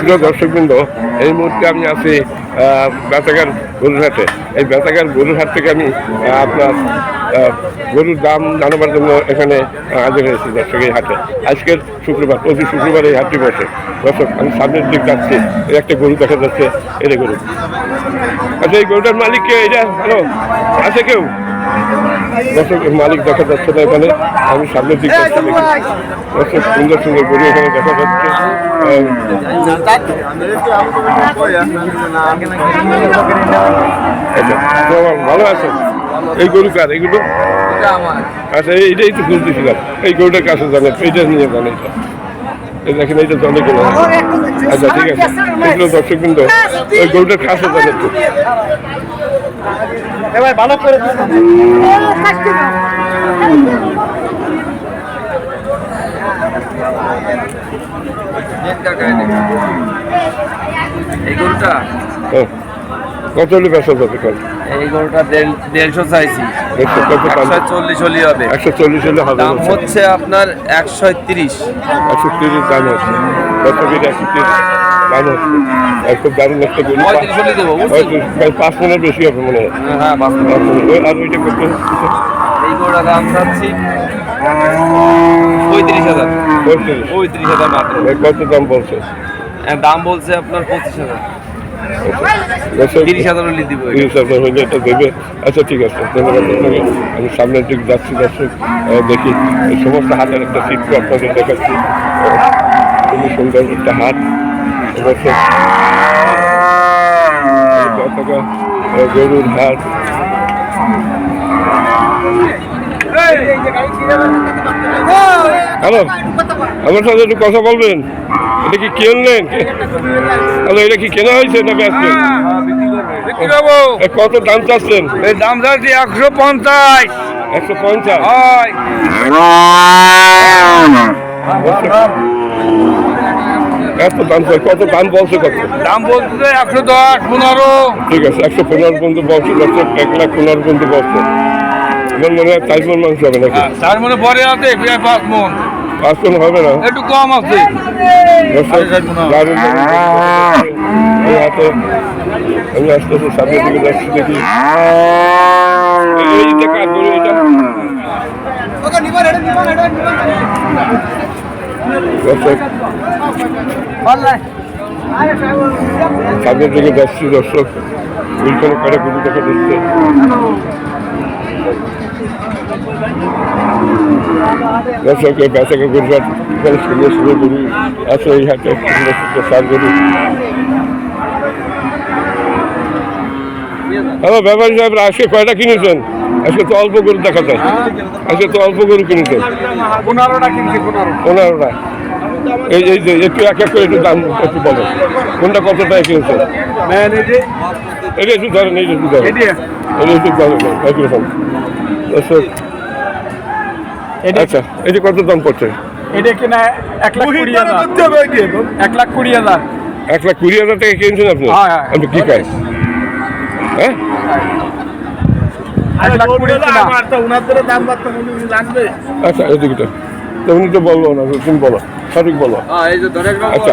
সুপ্রিয় দর্শকবৃন্দ এই মুহূর্তে আমি আছি আহ, বেতাগার গরুর এই বেতাগার গরুর হাট থেকে আমি আপনার গরুর দাম জানাবার জন্য এখানে হাজির হয়েছি দর্শক এই হাটে। আজকের শুক্রবার প্রতি শুক্রবার এই হাটটি বসে। দর্শক আমি সামনের দিক যাচ্ছি এই একটা গরু দেখা যাচ্ছে এটা গরু। আচ্ছা এই গরুটার মালিক কে? এটা হ্যালো আছে কেউ? দর্শক মালিক দেখা যাচ্ছে না এখানে। আমি সামনের দিক দর্শক সুন্দর সুন্দর গরু এখানে দেখা যাচ্ছে। আচ্ছা ভালো আছেন এই গরু কার? এইগুলো আচ্ছা এই- এইটাই তো খুঁজতেছিলাম এই গরুটার কাছে জানেন এইটা নিয়ে জানেন দেখেন এইটা জলে গেল আচ্ছা ঠিক আছে। এগুলো দর্শক বিন্দু ওই গরুটার কাছে জানেন এবার ভালো করে এই গরুটা? কত হলে ব্যবসা যাবে কল? এই গরুটা দেড়শো চাইছি। একশো চল্লিশ হলি হবে। একশো চল্লিশ হলে হবে দাম হচ্ছে আপনার একশো তিরিশ একশো তিরিশ দাম হচ্ছে। কত একশো তিরিশ? খুব দারুণ পাঁচ মিনিট বেশি হবে মনে হয়। হ্যাঁ আর ওইটা এই গরুটা দাম চাচ্ছি পঁয়ত্রিশ হাজার। পঁয়ত্রিশ। পঁয়ত্রিশ হাজার মাত্র। কত দাম বলছে? দাম বলছে আপনার পঁচিশ হাজার। আচ্ছা ঠিক আছে ধন্যবাদ আমি সামনের দিক যাচ্ছি দর্শক দেখি। সমস্ত হাতের একটা চিত্র আপনাদের দেখাচ্ছি। খুবই সুন্দর একটা হাট গরুর হাট হ্যালো আমার সাথে একটু কথা বলবেন? এটা কি কিনলেন? হ্যালো এটা কি কেনা হয়েছে না ব্যস্ত কত দাম চাচ্ছেন? এই দাম চাচ্ছি একশো পঞ্চাশ। একশো পঞ্চাশ? হয়। এত দাম চাই কত দাম বলছে কত? দাম বলছে একশো দশ পনেরো। ঠিক আছে একশো পনেরো বন্ধু বলছে দর্শক এক লাখ পনেরো বন্ধু বলছে। আমার মনে হয় চার মন মাংস হবে নাকি? তার মনে পরে আছে প্রায় পাঁচ মন। পাঁচ মন হবে না? একটু কম আছে। এই হাতে আমি আস্তে আস্তে সামনের দিকে যাচ্ছি দেখি। এইটা কার গরু এটা? সামনের দিকে যাচ্ছি দর্শক। ওইখানে কারে গরু দেখা দিচ্ছে দর্শক এই বেচাকে এখানে সুন্দর সুন্দর গরু আছে এই হাটে। সুন্দর সুন্দর সার গরু। হ্যালো ব্যাপারী সাহেব আজকে কয়টা কিনেছেন? আজকে তো অল্প গরু দেখা যায়। আজকে তো অল্প গরু কিনেছেন। পনেরোটা কিনছি পনেরোটা। এই এই যে একটু এক এক করে একটু দাম একটু বলো। কোনটা কত টাকা যে? এটা একটু ধরেন এই একটু ধরেন। এটা একটু ধরেন একই রকম আচ্ছা এই যে কত দাম পড়ছে? এটা কিনা এক লাখ কুড়ি হাজার। এক লাখ কুড়ি হাজার। এক লাখ কুড়ি হাজার টাকা কিনছেন আপনি? হ্যাঁ, হ্যাঁ। আপনি কি খায়? হ্যাঁ? এক লাখ কুড়ি আচ্ছা এদিকে তো তো বলল না তুমি বলো সঠিক বলো। আচ্ছা।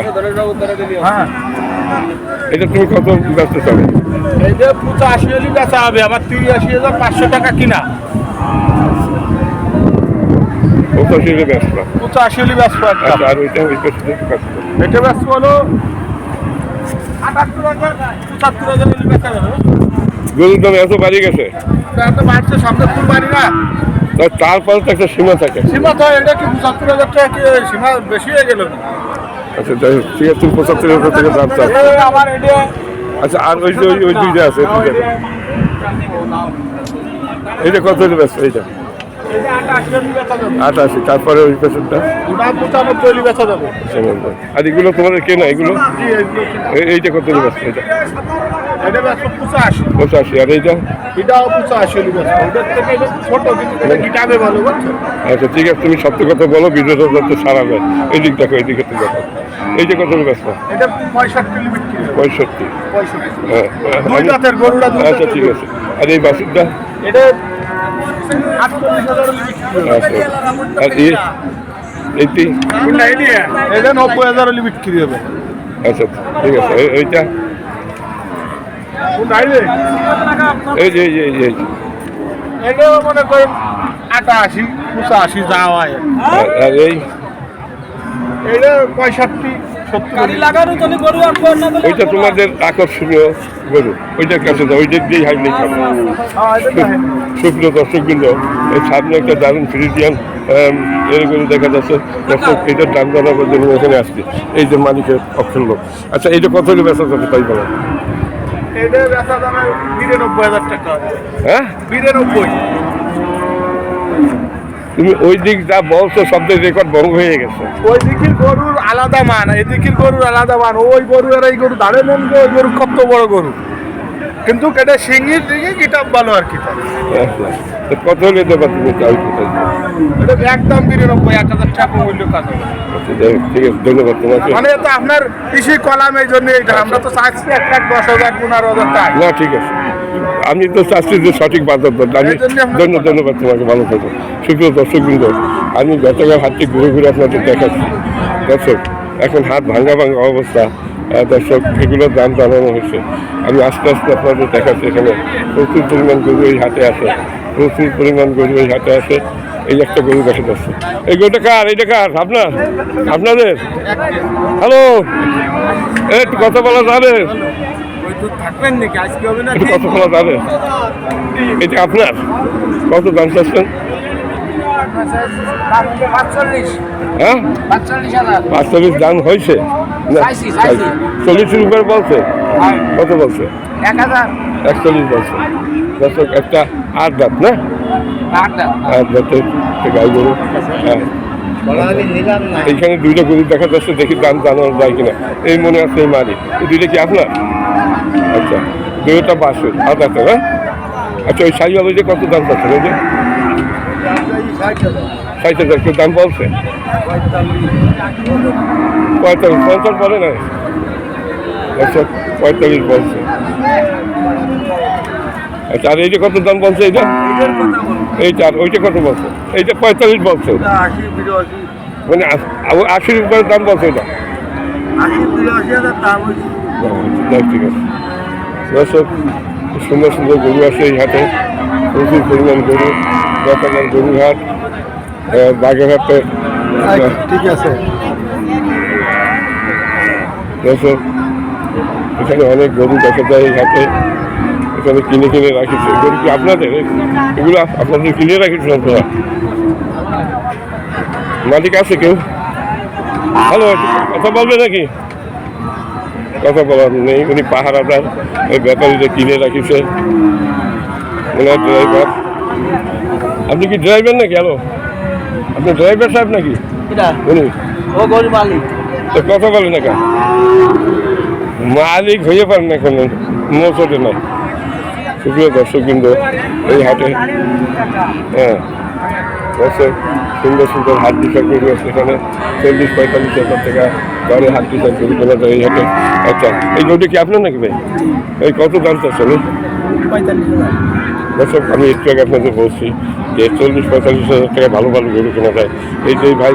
হ্যাঁ। এটা তুমি কত ব্যস্ত চাবে এই যে পঁচাশি হলি বেচা হবে আবার তিরাশি হাজার পাঁচশো টাকা কিনা। পঁচাশি হাজার ব্যস্ত। পঁচাশি হলি একটা। আচ্ছা আর ওইটা ওই। এটা বেচবো হলো আটাত্তর হাজার পঁচাত্তর হাজার হলি বেচা যাবে। গরুর দাম এত বাড়িয়ে গেছে। বাড়ছে সামনে না? তারপরে তো একটা সীমা থাকে। সীমা তো এটা কি পঁচাত্তর হাজার টাকা কি সীমা বেশি হয়ে গেল আচ্ছা যাই হোক ঠিক আছে তুমি পঁচাত্তর হাজার টাকা দাম চাচ্ছ। আমার এটা আচ্ছা আর ওই যে ওই ওই দুইটা আছে দুইটা। এইটা কত হলে ব্যস্ত এইটা এটা আটাশি তারপরে ওই পেছনটা? আর এগুলো তোমাদের কেনা এগুলো? এইটা কত হলে ব্যস্ত এটা এটা বেচবো পঁচাশি। আর এইটা? এটাও পঁচাশি বুঝছ? আচ্ছা ঠিক আছে তুমি সত্য কথা বলো ভিডিওটা যাতে সারা যায় এই দিক দেখো এই দিকে তো দেখো। এই যে কত পঁয়ষট্টি হ্যাঁ দুই আচ্ছা ঠিক আছে। আর এই বাসুরটা? এটা আচ্ছা। আর এই এইটি? কোনটা এটা নব্বই হাজার হলি বিক্রি হবে। আচ্ছা ঠিক আছে। এই- এইটা? এই যে যে যে মনে যা হয়। আর- এটা পঁয়ষট্টি ওইটা তোমাদের আকর্ষণীয় গরু। ওইটার কাছে যাও ওইটা দিয়েই হাইলে খাব সুপ্রিয় দর্শকবৃন্দ এই সামনে একটা দারুণ ফ্রিজিয়ান এর দেখা যাচ্ছে। দর্শক এটার দাম জানাবার জন্য এখানে আসছে। এই যে মালিকের অপশন লোক আচ্ছা এইটা কত বেচা যাবে তাই বলেন এটা বেচা দামে বিরানব্বই হাজার টাকা। হ্যাঁ? বিরানব্বই। তুমি ওই দিক যা বলছো শব্দ রেকর্ড বড় হয়ে গেছে। ওই দিকের গরুর আলাদা মান এদিকের গরুর আলাদা মান ওই গরু আর এই গরু দাঁড়ে মন গো, ওই গরু কত বড় গরু? কিন্তু এটা সিঙ্গির দিকে কিতাব ভালো আর কি আচ্ছা, কত হলে দেবা তুমি এটা একদম বিরানব্বই এক হাজার টাকা মূল্য কাজ। আচ্ছা, ঠিক আছে ধন্যবাদ তোমাকে। মানে তো আপনার কৃষি কলাম এই জন্য এইটা আমরা তো চাচ্ছি এক লাখ দশ হাজার পনেরো হাজার টাকা। না ঠিক আছে। আমি তো চাচ্ছি যে সঠিক বাজার দর। আমি ধন্য ধন্যবাদ তোমাকে ভালো থাকো। সুপ্রিয় দর্শকবৃন্দ আমি গতকাল হাতটি ঘুরে ঘুরে আপনাদের দেখাচ্ছি দর্শক এখন হাত ভাঙা ভাঙা অবস্থা। দর্শক এগুলোর দাম জানানো হয়েছে। আমি আস্তে আস্তে আপনাদের দেখাচ্ছি এখানে। প্রচুর পরিমাণ গরু এই হাটে আছে। প্রচুর পরিমাণ গরু এই হাটে আছে। এই একটা গরু দেখা যাচ্ছে। এই গরুটা কার? এইটা কার? আপনার? আপনাদের? হ্যালো? একটু কথা বলা যাবে? কথা বলা যাবে? এটা আপনার? কত দাম চাচ্ছেন? হ্যাঁ? পাঁচচল্লিশ দাম হয়েছে। চল্লিশের উপরে বলছে? কত বলছে? একচল্লিশ বলছে। দর্শক একটা আট দাঁত না? আট দাঁতের গাই গরু। হ্যাঁ। এইখানে দুইটা গরু দেখা যাচ্ছে দেখি দাম জানানো যায় কিনা। এই মনে আছে এই মারি দুইটা কি আপনার? আচ্ছা। দুইটা বাসের আট দাঁতের হ্যাঁ? আচ্ছা ওই সাইজ যে কত দাম পাচ্ছেন ওই যে? ষাট হাজার কেউ দাম বলছে। পঁয়তাল্লিশ পঞ্চাশ বলে না আচ্ছা পঁয়তাল্লিশ বলছে। আচ্ছা আর এইটা কত দাম বলছে এইটা? এইটা আর ওইটা কত বলছে? এইটা পঁয়তাল্লিশ বলছে। মানে আশির উপরে দাম বলছে এটা। যাক, ঠিক আছে। সুন্দর সুন্দর গরু আছে এই হাটে। প্রচুর পরিমাণ গরু গতকাল গরু হাট বাগেরহাটে ঠিক আছে। দর্শক এখানে অনেক গরু দেখা যায় এই হাটে। এখানে কিনে কিনে রাখিছে। গরু কি আপনাদের? এগুলো আপ- আপনাদের কিনে রাখিছেন আপনারা? মালিক আছে কেউ? হ্যালো কথা বলবে নাকি? কথা বলার নেই। উনি পাহারাদার। ওই ব্যাপারীদের কিনে রাখিছে। ওনার ড্রাইভার আপনি কি ড্রাইভার নাকি? হ্যালো আপনি ড্রাইভার সাহেব নাকি? উনি ও গরিব মালিক। তো কথা বলে না কেন? মালিক হয়ে পারেন না কোনো। মোচটে নাই সুপ্রিয় দর্শক কিন্তু এই হাটে হ্যাঁ। দর্শক সুন্দর সুন্দর হাট টিশার্ট গরু আছে এখানে। চল্লিশ পঁয়তাল্লিশ হাজার টাকা দরে হাট টিশার্ট গরু কেনা যায় এই হাটে। আচ্ছা এই গরুটি কি আপনার নাকি ভাই? এই কত দাম চাচ্ছেন? পঁয়তাল্লিশ দর্শক আমি একটু আগে আপনাদের বলছি যে চল্লিশ পঁয়তাল্লিশ হাজার টাকা ভালো ভালো গরু কেনা যায়। এই যে ভাই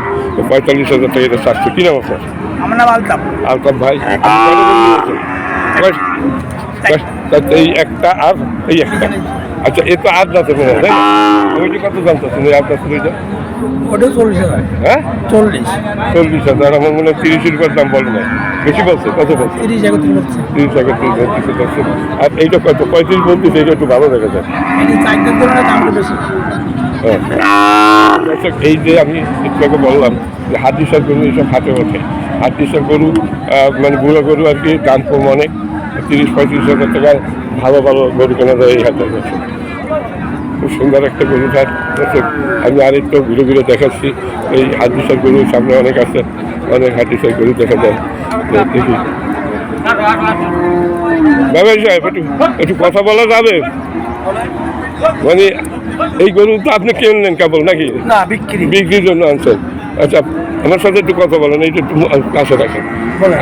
পঁয়তাল্লিশ হাজার টাকা এটা চারশো। কী নাম আপনার? আমার নাম আলতাপ আলতাফ ভাই এই একটা আর এই একটা। আচ্ছা এ তো আর যাতে মনে হয় তাই না? কত দাম চাচ্ছেন ওই আপনার ওইটা ওটা চল্লিশ হাজার। হ্যাঁ? চল্লিশ। চল্লিশ হাজার আমার মনে হয় তিরিশের উপর দাম বলে না। বেশি বলছে? কত বলছে? তিরিশ একত্রিশ বলছে। তিরিশ একত্রিশ বত্রিশ বলছে। আর এইটা কত? পঁয়ত্রিশ বলতেছে এইটা একটু ভালো দেখা যায়। এই যে আমি একটু বললাম যে হাত দিশার গরু এইসব হাতে ওঠে। হাত দিশার গরু মানে বুড়ো গরু আর কি দাম কম অনেক। তিরিশ পঁয়ত্রিশ হাজার টাকায় ভালো ভালো গরু কেনা যায় এই হাটের কাছে খুব সুন্দর একটা গরু হাট আমি আরেকটু ঘুরে ঘুরে দেখাচ্ছি। এই হাত দিশার গরু সামনে অনেক আছে অনেক হাত দিশার গরু দেখা যায়। দেখি। সাহেব একটু একটু কথা বলা যাবে? মানে এই গরু তো আপনি কিনলেন কেবল নাকি? না বিক্রি। বিক্রির জন্য আনছেন। আচ্ছা আমার সাথে একটু কথা বলেন এইটা একটু কাছে রাখেন।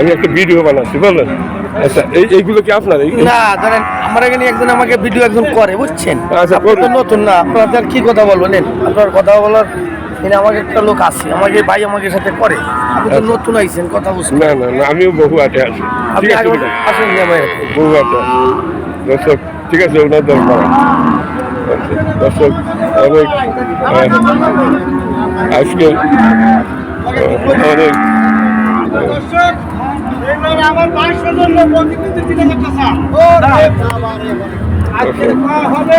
আমি একটা ভিডিও বানাচ্ছি বলেন। আচ্ছা এই এইগুলো কি আপনার? না ধরেন আমার এখানে একজন আমাকে ভিডিও একজন করে বুঝছেন? আচ্ছা, নতুন না আপনাদের কি কথা বলব নেন আপনার কথা বলার এখানে আমাকে একটা লোক আছে আমাকে ভাই আমাকে সাথে করে। আপনি তো নতুন আইছেন কথা বুঝছেন? না না না আমিও বহু আটে আছি। আপনি ঠিক আছে। আসেন নি আমার বহু আটে দর্শক ঠিক আছে ওনার দরকার দর্শক অনেক আজকে অনেক আমার বাইশের জন্য প্রতিনিধি দিলে একটা চা আজকে হবে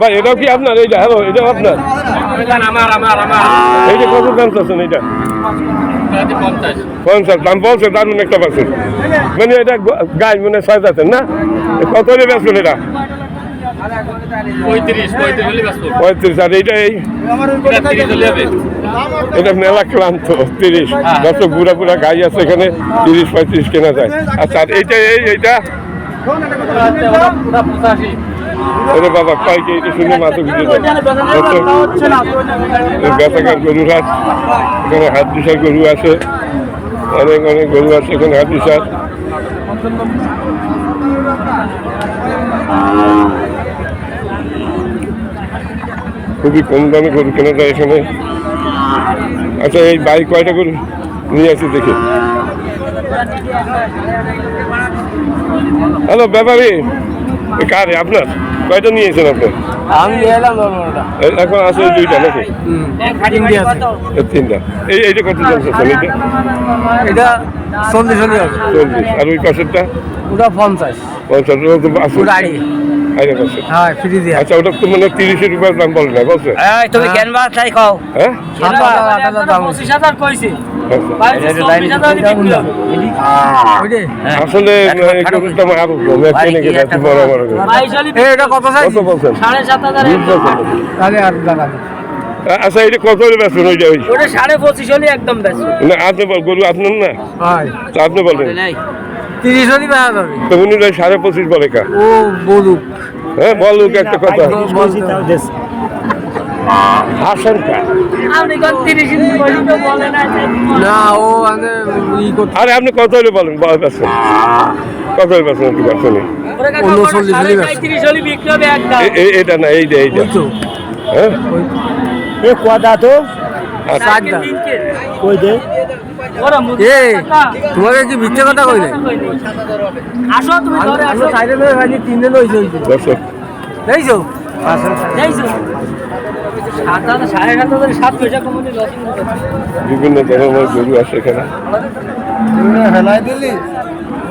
ভাই এটাও কি আপনার? এইটা হ্যালো এটাও আপনার? এইটা কত দাম চাচ্ছেন এইটা পঞ্চাশ দাম বলছে দারুণ একটা পাচ্ছেন। মানে এটা গ- গাই মানে ছয় যাচ্ছেন না? কত হলে বেচবেন এটা? পঁয়ত্রিশ আর এইটা এই? এটা মেলা ক্লান্ত তিরিশ যত বুড়া বুড়া গাই আছে এখানে তিরিশ পঁয়ত্রিশ কেনা যায়। আচ্ছা এইটা এই এইটা? ওরে বাবা কয় এটা শুনে মাথা বেতাকার গরুর হাট এখানে হাত গরু আছে। অনেক অনেক গরু আছে এখানে হাত খুবই কম দামে গরু কেনা যায় এখানে। আচ্ছা এই বাইক কয়টা করে নিয়ে আসি দেখি। হ্যালো ব্যাপারী কারে আপনার? কয়টা নিয়েছেন আপনি? আমি এলাম এখন আছে দুইটা নাকি? তিনটা এই এইটা কত চলছে এইটা? এটা চল্লিশ চল্লিশ। আর ওই পাশেরটা? ওটা পঞ্চাশ। পঞ্চাশ। হ্যাঁ ফ্রি দিয়ে। আচ্ছা ওটা তো মানে তিরিশের রুপিয়ার দাম বলে না বলছে? তুমি চাই খাও হ্যাঁ। পঁচিশ হাজার কইছে। আচ্ছা। আসলে এটা কত সাড়ে আচ্ছা এটা কত হলে বেচবেন? ওইটা ওই পঁচিশ হলে একদম ব্যস্ত না আপনি বল গরু আপনার না? আপনি বলবেন তিরিশ হলে বেড়া যাবে তো উনি সাড়ে পঁচিশ বলে কা। ও বলুক। হ্যাঁ বলুক একটা কথা। হাসেন কা। না ও মানে আরে আপনি কত হলে বলেন? কত হলে একটু এটা না এইটা এইটা তো। হ্যাঁ? এ কথা তো? কই দে? এ তোমাকে কি মিথ্যে কথা কইলে? আসো তুমি ঘরে আসো। সাইডে ধরে খাইনি তিন দিন দর্শক যাইছো লসিং বিভিন্ন ধরনের গরু আছে এখানে। হেলাই দিলি?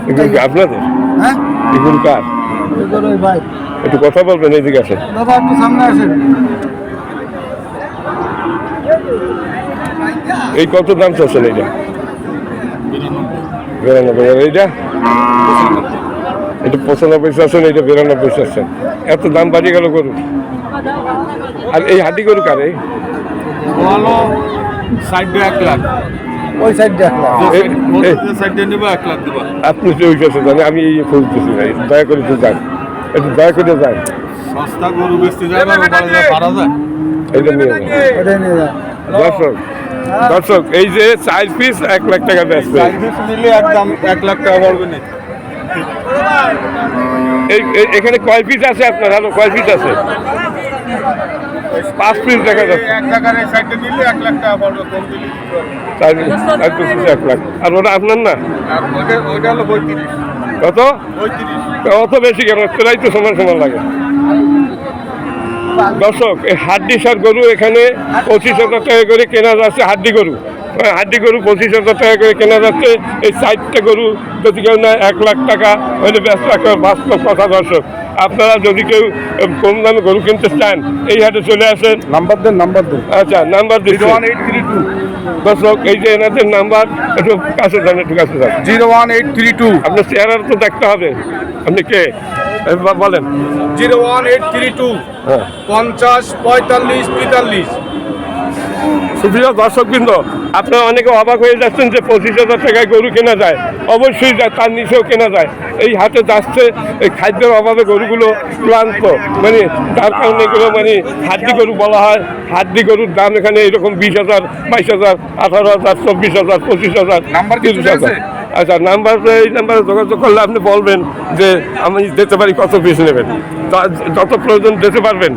এগুলো কি আপনাদের? হ্যাঁ? এগুলো কার? ভাই। একটু কথা বলবেন এইদিকে আসেন। একটু সামনে আসেন। এই কত দাম চাচ্ছেন এইটা? বিরানব্বই। আর এইটা? এটা পঁচানব্বই চাচ্ছেন এইটা বিরানব্বই চাচ্ছেন এত দাম বাড়িয়ে গেল গরু। আর এই হাতি গরু কার এই? সাইড দিয়ে এক লাখ। ওই সাইড এক লাখ। আপনি তো ওই কাছে জানেন আমি এই খুঁজতেছি ভাই। দয়া করে একটু যান। একটু দয়া করে যান। সস্তা গরু বেচতে যায়। নিয়ে যান। দর্শক দর্শক এই যে চার পিস এক লাখ টাকা বেচবে নিলে একদম এক লাখ টাকা পড়বে না। এখানে কয় পিস আছে আপনার? আরও কয় পিস আছে? পাঁচ পিস দেখা যাচ্ছে। এক লাখ আর ওটা আপনার না? কত? অত বেশি কেন? প্রায় তো সমান সমান লাগে। দর্শক এই হাড্ডি সার গরু এখানে পঁচিশ হাজার টাকা করে কেনা যাচ্ছে হাড্ডি গরু। হ্যাঁ, হাড্ডি গরু পঁচিশ হাজার টাকা করে কেনা যাচ্ছে। এই চারটে গরু যদি কেউ না এক লাখ টাকা হলে ব্যস্ত বাস্তব কথা দর্শক আপনারা যদি কেউ কম দামে গরু কিনতে চান এই হাটে চলে আসেন। নাম্বার দেন নাম্বার দেন। আচ্ছা নাম্বার দিচ্ছি। দর্শক এই যে এনাদের নাম্বার একটু কাছে যান একটু কাছে যান। Zero one eight three two. আপনার চেহারা তো দেখতে হবে। আপনি কে? বলেন। Zero one eight three two. হ্যাঁ। পঞ্চাশ পঁয়তাল্লিশ তেতাল্লিশ। সুপ্রিয় দর্শকবৃন্দ আপনারা অনেকে অবাক হয়ে যাচ্ছেন যে পঁচিশ হাজার টাকায় গরু কেনা যায়। অবশ্যই যায় তার নিচেও কেনা যায়। এই হাতে যাচ্ছে এই খাদ্যের অভাবে গরুগুলো ক্লান্ত। মানে তার কারণে এগুলো মানে হাড্ডি গরু বলা হয়। হাড্ডি গরুর দাম এখানে এরকম বিশ হাজার বাইশ হাজার আঠারো হাজার চব্বিশ হাজার পঁচিশ হাজার নাম্বার তিরিশ হাজার। আচ্ছা নাম্বার এই নাম্বারে যোগাযোগ করলে আপনি বলবেন যে আমি যেতে পারি কত পিস নেবেন। যত প্রয়োজন দিতে পারবেন।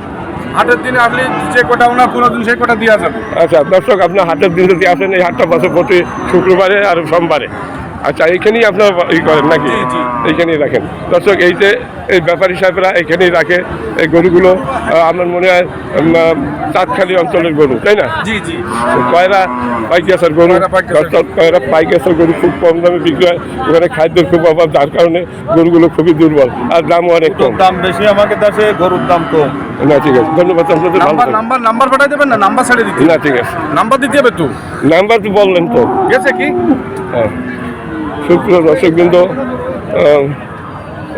হাটের দিনে আসলে যে কোটা ওনার পুরো দিন সেই কোটা দেওয়া যাবে। আচ্ছা দর্শক, আপনার হাটের দিন যদি আসেন, এই হাটটা বছর প্রতি শুক্রবারে আর সোমবারে। আচ্ছা এইখানেই আপনার ই করেন নাকি। এইখানেই রাখেন। দর্শক এই যে এই ব্যাপারী সাহেবরা এখানেই রাখে এই গরুগুলো আমার মনে হয় চাঁদখালি অঞ্চলের গরু তাই না? জি জি। কয়রা পাইকাসার গরু কয়রা পাইকাসার। গরু। খুব কম দামে বিক্রি হয়। ওখানে খাদ্যের খুব অভাব যার কারণে গরুগুলো খুবই দুর্বল আর দামও অনেক কম। দাম বেশি আমাকে দেশে গরুর দাম কম। না ঠিক আছে। ধন্যবাদ আপনাদের নাম্বার নাম্বার নাম্বার পাঠাই দেবেন না? নাম্বার ছেড়ে দিতে। না ঠিক আছে। নাম্বার দিতে হবে তো নাম্বার তো বললেন তো। গেছে কি? হ্যাঁ। শুক্র দর্শক বিন্দু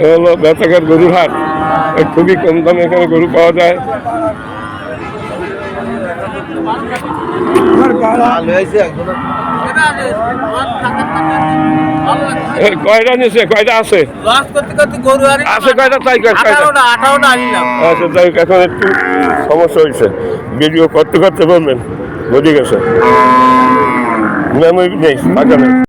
হলো বেতাঘাট গরুর হাট। খুবই কম দামে এখানে গরু পাওয়া যায়। আছে? আছে তাই আনিলাম আচ্ছা এখন একটু সমস্যা হয়েছে করতে করতে বলবেন বুঝে গেছে।